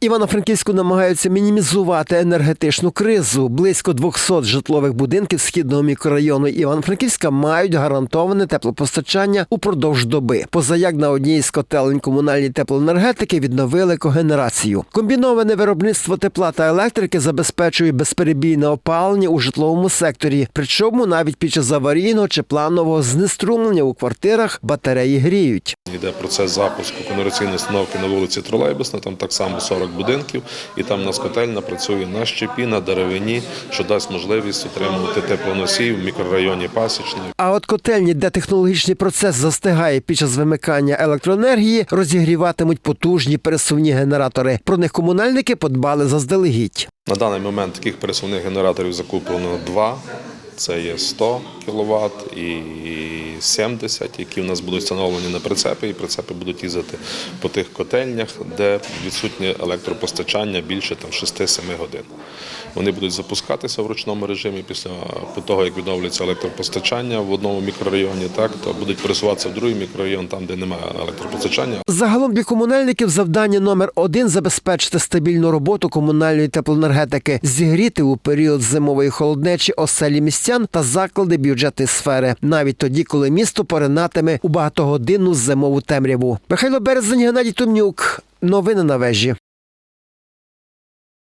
Івано-Франківську намагаються мінімізувати енергетичну кризу. Близько 200 житлових будинків східного мікрорайону Івано-Франківська мають гарантоване теплопостачання упродовж доби. Позаяк на одній з котелень комунальні теплоенергетики відновили когенерацію. Комбіноване виробництво тепла та електрики забезпечує безперебійне опалення у житловому секторі. Причому навіть під час аварійного чи планового знеструмлення у квартирах батареї гріють. Йде процес запуску конверційної установки на вулиці Тролейбусна, там так само 40 будинків, і там у нас котельня працює на щепі, на деревині, що дасть можливість отримувати теплоносій в мікрорайоні Пасічний. А от котельні, де технологічний процес застигає під час вимикання електроенергії, розігріватимуть потужні пересувні генератори. Про них комунальники подбали заздалегідь. На даний момент таких пересувних генераторів закуплено два. Це є 100 кВт і 70, які в нас будуть встановлені на прицепи, і прицепи будуть їздити по тих котельнях, де відсутнє електропостачання більше там 6-7 годин. Вони будуть запускатися в ручному режимі після того, як відновлюється електропостачання в одному мікрорайоні, так то будуть пересуватися в другий мікрорайон, там де немає електропостачання. Загалом для комунальників завдання номер один забезпечити стабільну роботу комунальної теплоенергетики, зігріти у період зимової холоднечі оселі містян та заклади бюджетної сфери, навіть тоді, коли місто поринатиме у багатогодинну зимову темряву. Михайло Березень, Геннадій Тумнюк. Новини на вежі.